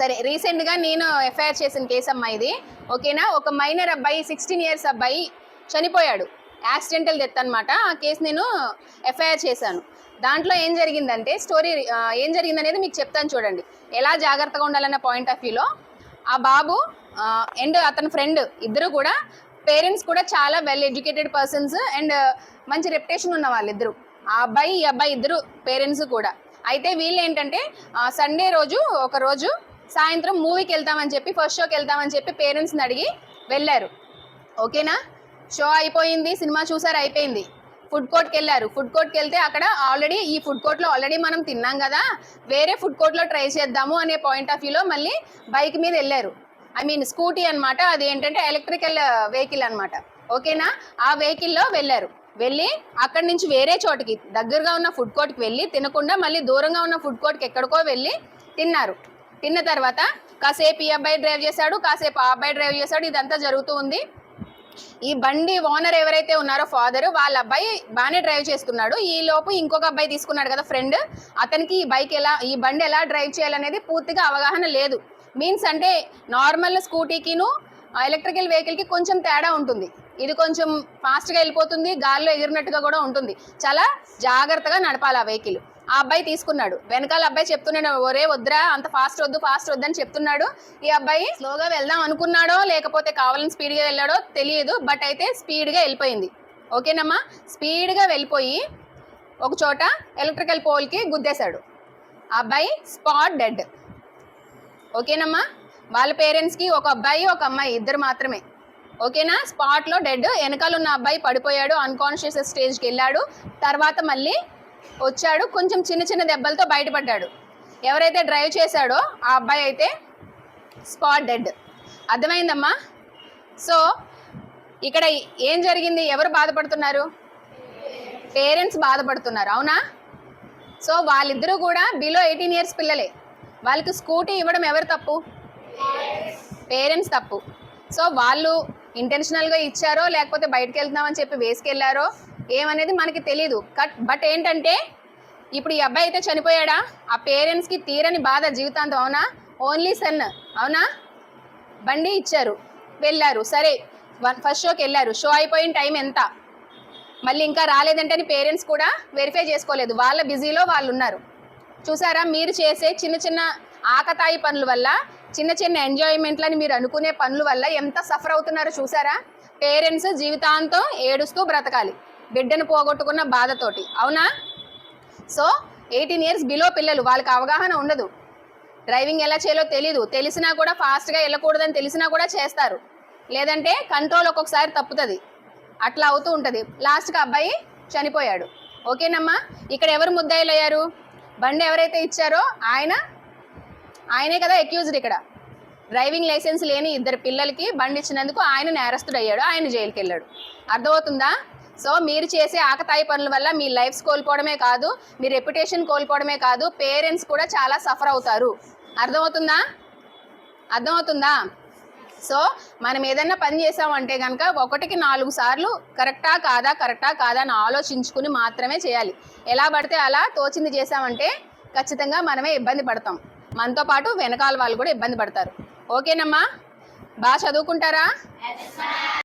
సరే రీసెంట్గా నేను ఎఫ్ఐఆర్ చేసిన కేసు అమ్మా ఇది. ఓకేనా? ఒక మైనర్ అబ్బాయి సిక్స్టీన్ ఇయర్స్ అబ్బాయి చనిపోయాడు. యాక్సిడెంటల్ డెత్ అనమాట ఆ కేసు నేను ఎఫ్ఐఆర్ చేశాను. దాంట్లో ఏం జరిగిందంటే స్టోరీ ఏం జరిగిందనేది మీకు చెప్తాను చూడండి. ఎలా జాగ్రత్తగా ఉండాలన్న పాయింట్ ఆఫ్ వ్యూలో ఆ బాబు అండ్ అతని ఫ్రెండ్ ఇద్దరు కూడా పేరెంట్స్ కూడా చాలా వెల్ ఎడ్యుకేటెడ్ పర్సన్స్ అండ్ మంచి రెప్యుటేషన్ ఉన్న వాళ్ళిద్దరు. ఆ అబ్బాయి ఈ అబ్బాయి ఇద్దరు పేరెంట్స్ కూడా. అయితే వీళ్ళు ఏంటంటే సండే రోజు ఒక రోజు సాయంత్రం మూవీకి వెళ్తామని చెప్పి ఫస్ట్ షోకి వెళ్తామని చెప్పి పేరెంట్స్ని అడిగి వెళ్ళారు. ఓకేనా? షో అయిపోయింది సినిమా చూసారు అయిపోయింది. ఫుడ్ కోర్ట్కి వెళ్ళారు. ఫుడ్ కోర్ట్కి వెళ్తే అక్కడ ఆల్రెడీ ఈ ఫుడ్ కోర్ట్లో ఆల్రెడీ మనం తిన్నాం కదా వేరే ఫుడ్ కోర్ట్లో ట్రై చేద్దాము అనే పాయింట్ ఆఫ్ వ్యూలో మళ్ళీ బైక్ మీద వెళ్ళారు. ఐ మీన్ స్కూటీ అనమాట అది ఏంటంటే ఎలక్ట్రికల్ వెహికల్ అన్నమాట. ఓకేనా? ఆ వెహికల్లో వెళ్ళారు. వెళ్ళి అక్కడి నుంచి వేరే చోటికి దగ్గరగా ఉన్న ఫుడ్ కోర్ట్కి వెళ్ళి తినకుండా మళ్ళీ దూరంగా ఉన్న ఫుడ్ కోర్ట్కి ఎక్కడికో వెళ్ళి తిన్నారు. తిన్న తర్వాత కాసేపు ఈ అబ్బాయి డ్రైవ్ చేశాడు కాసేపు ఆ అబ్బాయి డ్రైవ్ చేశాడు ఇదంతా జరుగుతూ ఉంది. ఈ బండి ఓనర్ ఎవరైతే ఉన్నారో ఫాదర్ వాళ్ళ అబ్బాయి బాగానే డ్రైవ్ చేస్తున్నాడు. ఈ లోపు ఇంకొక అబ్బాయి తీసుకున్నాడు కదా ఫ్రెండ్ అతనికి ఈ బైక్ ఎలా ఈ బండి ఎలా డ్రైవ్ చేయాలనేది పూర్తిగా అవగాహన లేదు. మీన్స్ అంటే నార్మల్ స్కూటీకిను ఎలక్ట్రికల్ వెహికల్కి కొంచెం తేడా ఉంటుంది. ఇది కొంచెం ఫాస్ట్గా వెళ్ళిపోతుంది గాల్లో ఎగిరినట్టుగా కూడా ఉంటుంది. చాలా జాగ్రత్తగా నడపాలి ఆ వెహికల్. ఆ అబ్బాయి తీసుకున్నాడు. వెనకాల అబ్బాయి చెప్తున్నాడు ఒరే వద్దురా అంత ఫాస్ట్ వద్దు ఫాస్ట్ వద్దని చెప్తున్నాడు. ఈ అబ్బాయి స్లోగా వెళ్దాం అనుకున్నాడో లేకపోతే కావాలని స్పీడ్గా వెళ్ళాడో తెలియదు బట్ అయితే స్పీడ్గా వెళ్ళిపోయింది. ఓకేనమ్మా? స్పీడ్గా వెళ్ళిపోయి ఒక చోట ఎలక్ట్రికల్ పోల్కి గుద్దేశాడు. ఆ అబ్బాయి స్పాట్ డెడ్ ఓకేనమ్మా? వాళ్ళ పేరెంట్స్కి ఒక అబ్బాయి ఒక అమ్మాయి ఇద్దరు మాత్రమే. ఓకేనా? స్పాట్లో డెడ్ వెనకాల ఉన్న అబ్బాయి పడిపోయాడు అన్కాన్షియస్ స్టేజ్కి వెళ్ళాడు. తర్వాత మళ్ళీ వచ్చాడు కొంచెం చిన్న చిన్న దెబ్బలతో బయటపడ్డాడు. ఎవరైతే డ్రైవ్ చేశాడో ఆ అబ్బాయి అయితే స్పాట్ డెడ్ అర్థమైందమ్మా? సో ఇక్కడ ఏం జరిగింది? ఎవరు బాధపడుతున్నారు? పేరెంట్స్ బాధపడుతున్నారు అవునా? సో వాళ్ళిద్దరూ కూడా బిలో ఎయిటీన్ ఇయర్స్ పిల్లలే. వాళ్ళకి స్కూటీ ఇవ్వడం ఎవరు తప్పు? పేరెంట్స్ తప్పు. సో వాళ్ళు ఇంటెన్షనల్గా ఇచ్చారో లేకపోతే బయటకు వెళ్తున్నామని చెప్పి వేసుకెళ్ళారో ఏమనేది మనకి తెలియదు కట్ బట్ ఏంటంటే ఇప్పుడు ఈ అబ్బాయి అయితే చనిపోయాడా? ఆ పేరెంట్స్కి తీరని బాధ జీవితాంతం అవునా? ఓన్లీ సన్ అవునా? బండి ఇచ్చారు వెళ్ళారు. సరే వన్ ఫస్ట్ షోకి వెళ్ళారు. షో అయిపోయిన టైం ఎంత? మళ్ళీ ఇంకా రాలేదంటే అని పేరెంట్స్ కూడా వెరిఫై చేసుకోలేదు. వాళ్ళ బిజీలో వాళ్ళు ఉన్నారు. చూసారా? మీరు చేసే చిన్న చిన్న ఆకతాయి పనుల వల్ల చిన్న చిన్న ఎంజాయ్మెంట్లని మీరు అనుకునే పనుల వల్ల ఎంత సఫర్ అవుతున్నారో చూసారా? పేరెంట్స్ జీవితాంతం ఏడుస్తూ బ్రతకాలి. బిడ్డను పోగొట్టుకున్న బాధతోటి. అవునా? సో ఎయిటీన్ ఇయర్స్ బిలో పిల్లలు వాళ్ళకి అవగాహన ఉండదు. డ్రైవింగ్ ఎలా చేయాలో తెలీదు. తెలిసినా కూడా ఫాస్ట్గా వెళ్ళకూడదని తెలిసినా కూడా చేస్తారు. లేదంటే కంట్రోల్ ఒక్కొక్కసారి తప్పుతుంది. అట్లా అవుతూ ఉంటుంది. లాస్ట్కి అబ్బాయి చనిపోయాడు. ఓకేనమ్మా? ఇక్కడ ఎవరు ముద్దాయిలు అయ్యారు బండి ఎవరైతే ఇచ్చారో ఆయన ఆయనే కదా ఎక్యూజ్డ్ ఇక్కడ. డ్రైవింగ్ లైసెన్స్ లేని ఇద్దరు పిల్లలకి బండి ఇచ్చినందుకు ఆయన నేరస్తుడు అయ్యాడు ఆయన జైలుకి వెళ్ళాడు అర్థమవుతుందా? సో మీరు చేసే ఆకతాయి పనుల వల్ల మీ లైఫ్స్ కోల్పోవడమే కాదు మీ రెప్యుటేషన్ కోల్పోవడమే కాదు పేరెంట్స్ కూడా చాలా సఫర్ అవుతారు. అర్థమవుతుందా? అర్థమవుతుందా? సో మనం ఏదైనా పని చేసామంటే కనుక ఒకటికి నాలుగు సార్లు కరెక్టా కాదా కరెక్టా కాదా అని ఆలోచించుకుని మాత్రమే చేయాలి. ఎలా పడితే అలా తోచింది చేసామంటే ఖచ్చితంగా మనమే ఇబ్బంది పడతాం. మనతో పాటు వెనకాల వాళ్ళు కూడా ఇబ్బంది పడతారు. ఓకేనమ్మా? బాగా చదువుకుంటారా?